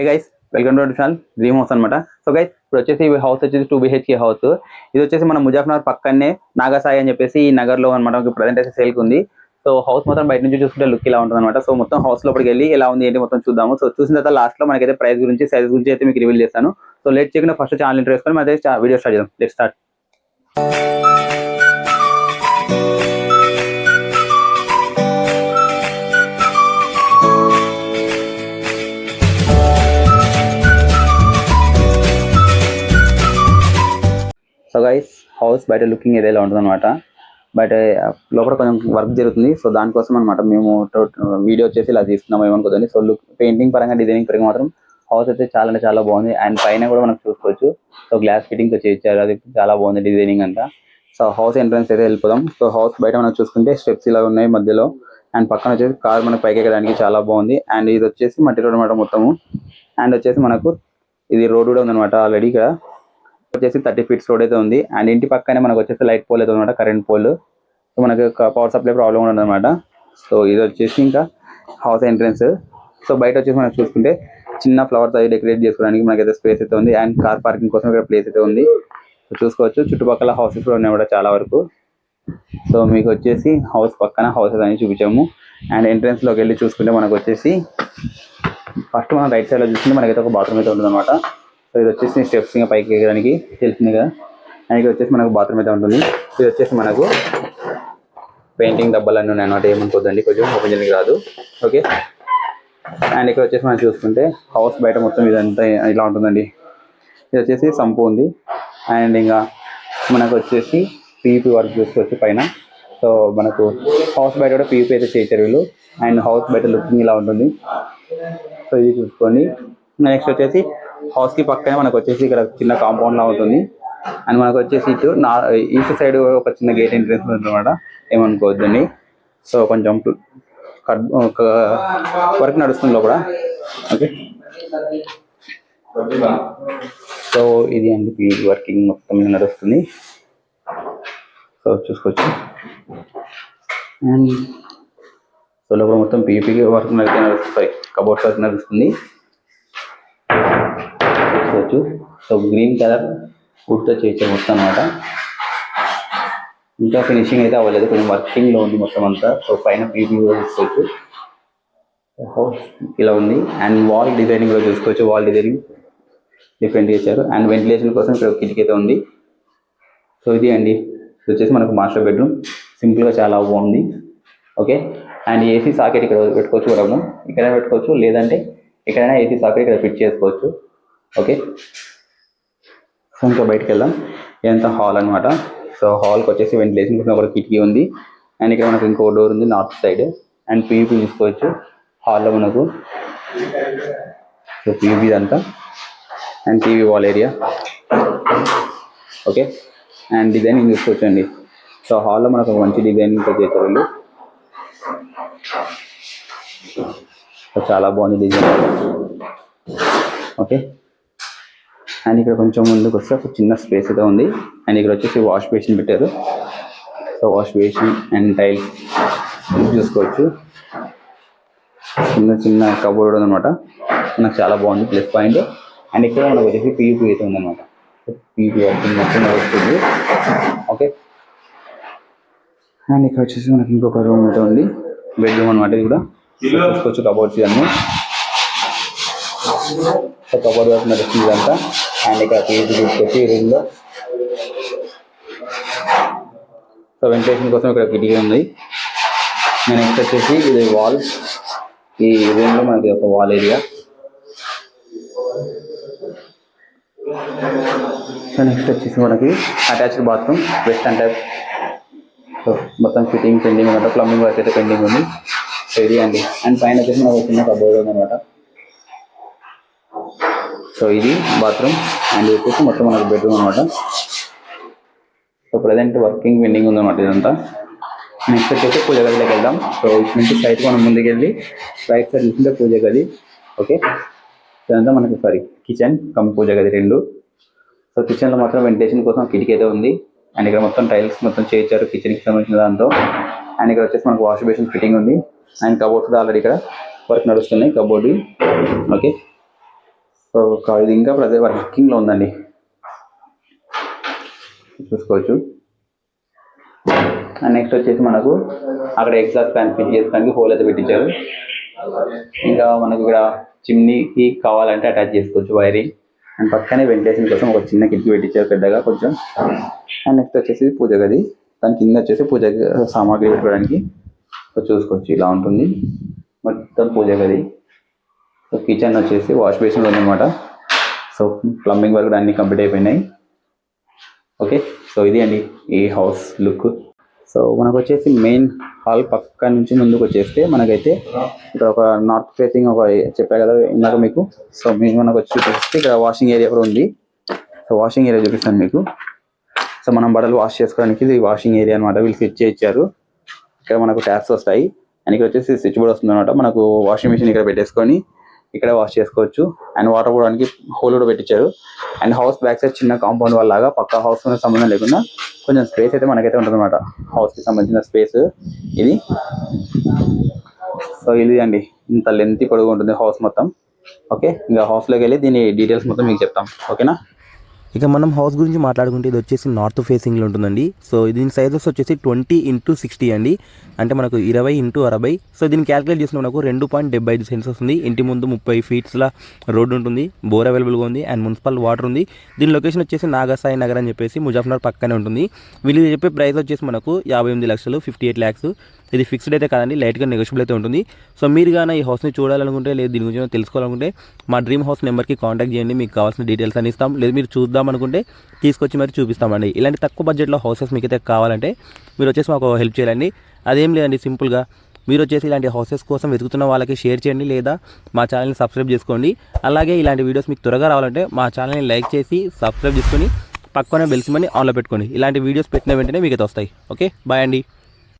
Hey guys welcome to channel dream house అనమాట so guys ఇప్పుడు వచ్చేసి ఈ హౌస్ వచ్చేసి టూ బిహెచ్కే హౌస్ ఇది వచ్చేసి మన ముజాఫర్నగర్ పక్కనే నాగసాయి అని చెప్పేసి ఈ నగర్లో అనమాట ప్రజెంట్ అయితే సేల్కి ఉంది సో హౌస్ మొత్తం బయట నుంచి చూసుకుంటే లుక్ ఇలా ఉంటుంది అనమాట సో మొత్తం హౌస్ లోపలికి వెళ్ళి ఎలా ఉంది ఏంటి మొత్తం చూద్దాము. సో చూసిన తర్వాత లాస్ట్లో మనకైతే ప్రైస్ గురించి సైజ్ గురించి అయితే మీకు రివీల్ చేస్తాను. సో లేట్ చేయకుండా ఫస్ట్ ఛానల్ ఇంటర్ వేసుకొని మరి వీడియో స్టార్ట్ చేద్దాం. లెట్ స్టార్ట్ హౌస్ బయట లుకింగ్ ఏదో ఇలా ఉంటుంది అనమాట బయట లోపల కొంచెం వర్క్ జరుగుతుంది. సో దానికోసం అనమాట మేము వీడియో వచ్చేసి ఇలా తీసుకున్నాం ఏమనుకోదండి సో లుక్ పెయింటింగ్ పరంగా డిజైనింగ్ పరంగా మాత్రం హౌస్ అయితే చాలా అంటే చాలా బాగుంది. అండ్ పైన కూడా మనం చూసుకోవచ్చు. సో గ్లాస్ ఫిట్టింగ్ చేయించారు. అది చాలా బాగుంది డిజైనింగ్ అంతా. సో హౌస్ ఎంట్రన్స్ అయితే వెళ్ళిపోదాం. సో హౌస్ బయట మనం చూసుకుంటే స్టెప్స్ ఇలా ఉన్నాయి మధ్యలో. అండ్ పక్కన వచ్చేసి కార్ మనకి పైకి ఎక్కడానికి చాలా బాగుంది. అండ్ ఇది వచ్చేసి మట్టి రోడ్ అనమాట మొత్తము. అండ్ వచ్చేసి మనకు ఇది రోడ్ కూడా ఉందన్నమాట ఆల్రెడీ ఇక్కడ. వచ్చేసి థర్టీ ఫీట్స్ రోడ్ అయితే ఉంది. అండ్ ఇంటి పక్కనే మనకు వచ్చేసి లైట్ పోల్ అయితే అనమాట కరెంట్ పోల్. సో మనకి పవర్ సప్లై ప్రాబ్లం ఉండదు అనమాట సో ఇది వచ్చేసి ఇంకా హౌస్ ఎంట్రన్స్. సో బయట వచ్చేసి మనం చూసుకుంటే చిన్న ఫ్లవర్స్ అవి డెకరేట్ చేసుకోవడానికి మనకైతే స్పేస్ అయితే ఉంది. అండ్ కార్ పార్కింగ్ కోసం ఇక్కడ ప్లేస్ అయితే ఉంది. సో చూసుకోవచ్చు చుట్టుపక్కల హౌసెస్ కూడా ఉన్నాయి కూడా చాలా వరకు. సో మీకు వచ్చేసి హౌస్ పక్కన హౌసెస్ అని చూపించాము. అండ్ ఎంట్రన్స్లోకి వెళ్ళి చూసుకుంటే మనకు వచ్చేసి ఫస్ట్ మనం రైట్ సైడ్లో చూసుకుంటే మనకైతే ఒక బాత్రూమ్ అయితే ఉంటుంది అనమాట సో ఇది వచ్చేసి స్టెప్స్ ఇంకా పైకి ఎగడానికి తెలిసింది కదా అండ్ ఇక్కడ వచ్చేసి మనకు బాత్రూమ్ అయితే ఉంటుంది. ఇది వచ్చేసి మనకు పెయింటింగ్ డబ్బాలు అన్నీ ఉన్నాయి అనమాట ఏమనుకోద్దండి? కొంచెం ఓపెన్ చేయడానికి రాదు. ఓకే అండ్ ఇక్కడ వచ్చేసి మనం చూసుకుంటే హౌస్ బయట మొత్తం ఇదంతా ఇలా ఉంటుందండి. ఇది వచ్చేసి సంపు ఉంది. అండ్ ఇంకా మనకు వచ్చేసి పీపీ వర్క్ చూసుకోవచ్చు పైన. సో మనకు హౌస్ బయట కూడా పీపీ అయితే చేశారు వీళ్ళు. అండ్ హౌస్ బయట లుకింగ్ ఇలా ఉంటుంది. సో ఇది చూసుకోండి నెక్స్ట్ వచ్చేసి హౌస్కి పక్కనే మనకు వచ్చేసి ఇక్కడ చిన్న కాంపౌండ్ లా ఉంటుంది. అండ్ మనకు వచ్చేసి ఇటు నా ఈస్ట్ సైడ్ ఒక చిన్న గేట్ ఎంట్రెన్స్ ఉంటుంది అనమాట ఏమనుకోవద్దండి. సో కొంచెం ఒక వర్క్ నడుస్తుంది లోపల. ఓకే సో ఇది అండి పీవీ వర్కింగ్ మొత్తం నడుస్తుంది. సో చూసుకోవచ్చు. అండ్ సో లోపల మొత్తం పీపీ వర్క్ నడితే నడుస్తుంది కబోర్డ్స్ వర్క్ నడుస్తుంది. చూసుకోవచ్చు సో గ్రీన్ కలర్ వుడ్తో చేయించారు మొత్తం అనమాట ఇంకా ఫినిషింగ్ అయితే అవ్వలేదు. కొంచెం వర్కింగ్లో ఉంది మొత్తం అంతా. సో పైన పీపీ కూడా చూసుకోవచ్చు. హౌస్ ఇలా ఉంది. అండ్ వాల్ డిజైనింగ్ కూడా చూసుకోవచ్చు. వాల్ డిజైనింగ్ డిఫరెంట్ చేశారు. అండ్ వెంటిలేషన్ కోసం ఇక్కడ కిటికీ అయితే ఉంది. సో ఇది అండి. వచ్చేసి మనకు మాస్టర్ బెడ్రూమ్ సింపుల్గా చాలా బాగుంది. ఓకే అండ్ ఏసీ సాకెట్ ఇక్కడ పెట్టుకోవచ్చు కూడా మనం ఇక్కడ పెట్టుకోవచ్చు. లేదంటే ఎక్కడైనా ఏసీ సాకెట్ ఇక్కడ ఫిట్ చేసుకోవచ్చు. ఓకే. సో ఇంకా బయటకు వెళ్దాం. ఇదంతా హాల్ అనమాట సో హాల్కి వచ్చేసి వెంటిలేషన్ కోసం ఒక కిటికీ ఉంది. అండ్ ఇక్కడ మనకు ఇంకో డోర్ ఉంది నార్త్ సైడ్ అండ్ పీవీపీ చూసుకోవచ్చు హాల్లో మనకు. సో పీవీపీ ఇదంతా. And TV wall area okay and designing చూసుకోవచ్చు అండి సో హాల్లో మనకు మంచి డిజైనింగ్ చేస్తారు వీళ్ళు. సో చాలా బాగుంది డిజైన్ ఓకే అండ్ ఇక్కడ కొంచెం ముందుకు వస్తే ఒక చిన్న స్పేస్ అయితే ఉంది. అండ్ ఇక్కడ వచ్చేసి వాష్ బేసిన్ పెట్టారు. So wash basin and tile చూసుకోవచ్చు. చిన్న చిన్న కబోర్డ్ అనమాట నాకు చాలా బాగుంది ప్లస్ పాయింట్ అండ్ ఇక్కడ మనకు వచ్చేసి పీయూపీ అయితే ఉందన్నమాట. పీయూపీ వర్కింగ్ మొత్తం వస్తుంది ఓకే అండ్ ఇక్కడ వచ్చేసి మనకి ఇంకొక రూమ్ అయితే ఉంది. బెడ్రూమ్ అనమాట ఇది కూడా. చూసుకోవచ్చు కబోర్డ్స్ ఇవన్నీ. సో కబోర్డ్ వర్క్ నడుస్తుంది ఇదంతా. అండ్ ఇక్కడ పీయూపీ తీసుకొచ్చి రూమ్లో సో వెంటిలేషన్ కోసం ఇక్కడ కిటికీ ఉంది. నెక్స్ట్ వచ్చేసి ఇది వాల్ ఈ రూమ్లో మనకి ఒక వాల్ ఏరియా సో నెక్స్ట్ వచ్చేసి మనకి attached bathroom western type so మొత్తం ఫిట్టింగ్ పెండింగ్ అనమాట ప్లంబింగ్ వర్క్ అయితే పెండింగ్ ఉంది. రెడీ అండి. అండ్ పైన వచ్చేసి మనకు ఒక చిన్న కబోర్డ్ అనమాట సో ఇది బాత్రూమ్ అండ్ ఇది వచ్చేసి మొత్తం మనకు బెడ్రూమ్ అనమాట సో ప్రజెంట్ వర్కింగ్ పెండింగ్ ఉందన్నమాట ఇదంతా. నెక్స్ట్ వచ్చేసి పూజ గదిలోకి వెళ్దాం. సో ఇటు నుంచి సైడ్ మనం ముందుకెళ్ళి రైట్ సైడ్ చూస్తుంటే పూజ గది ఓకే ఇదంతా మనకి సారీ కిచెన్ కమ్ పూజ గది రెండు. సో కిచెన్లో మాత్రం వెంటిలేషన్ కోసం కిటికీ అయితే ఉంది. అండ్ ఇక్కడ మొత్తం టైల్స్ మొత్తం చేయించారు కిచెన్కి సంబంధించిన దాంతో. అండ్ ఇక్కడ వచ్చేసి మనకు వాష్ బేసిన్ ఫిట్టింగ్ ఉంది. అండ్ కబోర్డ్స్ ఆల్రెడీ ఇక్కడ వర్క్ నడుస్తున్నాయి కబోర్డ్ ఓకే సో ఇది ఇంకా ప్రజెంట్ వర్కింగ్లో ఉందండి. చూసుకోవచ్చు. అండ్ నెక్స్ట్ వచ్చేసి మనకు అక్కడ ఎగ్జాస్ట్ ఫ్యాన్ ఫిట్ చేసుకోవడానికి హోల్ అయితే పెట్టించారు. ఇంకా మనకు ఇక్కడ చిమ్నీకి కావాలంటే అటాచ్ చేసుకోవచ్చు వైరింగ్. అండ్ పక్కనే వెంటిలేషన్ కోసం ఒక చిన్న కిటికీ పెట్టించారు పెద్దగా కొంచెం. అండ్ నెక్స్ట్ వచ్చేసి పూజ గది. దాని కింద వచ్చేసి పూజ సామాగ్రి పెట్టుకోవడానికి. చూసుకోవచ్చు ఇలా ఉంటుంది. మొత్తం పూజ గది. సో కిచెన్ వచ్చేసి వాష్ బేసిన్ ఉందన్నమాట సో ప్లంబింగ్ వర్క్ అన్ని కంప్లీట్ అయిపోయినాయి. ఓకే సో ఇది అండి ఈ హౌస్ లుక్ సో మనకు వచ్చేసి మెయిన్ హాల్ పక్క నుంచి ముందుకు వచ్చేస్తే మనకైతే ఇక్కడ ఒక నార్త్ ఫేసింగ్ ఒక చెప్పా కదా ఇందాక మీకు. సో మేము మనకు వచ్చి చూపిస్తే ఇక్కడ వాషింగ్ ఏరియా కూడా ఉంది. సో వాషింగ్ ఏరియా చూపిస్తాను మీకు. సో మనం బట్టలు వాష్ చేసుకోవడానికి ఇది వాషింగ్ ఏరియా అనమాట వీళ్ళు స్విచ్ ఇచ్చారు ఇక్కడ మనకు ట్యాప్స్ వస్తాయి. అండ్ ఇక్కడ వచ్చేసి స్విచ్ బోర్డ్ వస్తుంది అనమాట మనకు వాషింగ్ మిషన్ ఇక్కడ పెట్టేసుకొని ఇక్కడ వాష్ చేసుకోవచ్చు. అండ్ వాటర్ పోవడానికి హోల్ కూడా పెట్టించారు. అండ్ హౌస్ బ్యాక్ సైడ్ చిన్న కాంపౌండ్ వాళ్ళ లాగా పక్క హౌస్ సంబంధం లేకుండా కొంచెం స్పేస్ అయితే మనకైతే ఉంటుందన్నమాట. హౌస్కి సంబంధించిన స్పేస్ ఇది. సో ఇది అండి. ఇంత లెంత్ పొడుగు ఉంటుంది హౌస్ మొత్తం. ఓకే ఇంకా హౌస్లోకి లోకి వెళ్ళి దీని డీటెయిల్స్ మొత్తం మీకు చెప్తాం. ఓకేనా ఇక మనం హౌస్ గురించి మాట్లాడుకుంటే ఇది వచ్చేసి నార్త్ ఫేసింగ్లో ఉంటుందండి. సో దీని సైజెస్ వచ్చేసి ట్వంటీ ఇంటూ సిక్స్టీ అండి. అంటే మనకు ఇరవై ఇంటూ అరవై. సో దీన్ని క్యాలిక్యులేట్ చేసిన మనకు రెండు పాయింట్ డెబ్బై ఐదు సెన్స్ వస్తుంది. ఇంటి ముందు ముప్పై ఫీట్స్ల రోడ్డు ఉంటుంది. బోర్ అవైలబుల్గా ఉంది అండ్ మున్సిపల్ వాటర్ ఉంది. దీని లొకేషన్ వచ్చేసి నాగసాయి నగర్ అని చెప్పేసి ముజాఫర్నగర్ పక్కనే ఉంటుంది. వీళ్ళు చెప్పే ప్రైస్ వచ్చేసి మనకు యాభై ఎనిమిది లక్షలు ఫిఫ్టీ ఎయిట్ ల్యాక్స్ ఇది ఫిక్స్డ్ అయితే కాదండి లైట్గా నెగోషియబుల్ అయితే ఉంటుంది. సో మీరు కానీ ఈ హౌస్ని చూడాలనుకుంటే లేదు దీని గురించి తెలుసుకోవాలనుకుంటే మా డ్రీమ్ హౌస్ నెంబర్కి కాంటాక్ట్ చేయండి మీకు కావాల్సిన డీటెయిల్స్ అని ఇస్తాం. లేదు మీరు చూద్దాం అనుకుంటే తీసుకొచ్చి మరి చూపిస్తామండి. ఇలాంటి తక్కువ బడ్జెట్లో హౌసెస్ మీకు అయితే కావాలంటే మీరు వచ్చేసి మాకు హెల్ప్ చేయాలండి. అదేం లేదండి సింపుల్గా మీరు వచ్చేసి ఇలాంటి హౌసెస్ కోసం వెతుకుతున్న వాళ్ళకి షేర్ చేయండి లేదా మా ఛానల్ని సబ్స్క్రైబ్ చేసుకోండి. అలాగే ఇలాంటి వీడియోస్ మీకు త్వరగా రావాలంటే మా ఛానల్ని లైక్ చేసి సబ్స్క్రైబ్ చేసుకొని పక్కనే బెల్సిమని ఆన్లో పెట్టుకోండి. ఇలాంటి వీడియోస్ పెట్టిన వెంటనే మీకు వస్తాయి. ఓకే బాయ్ అండి.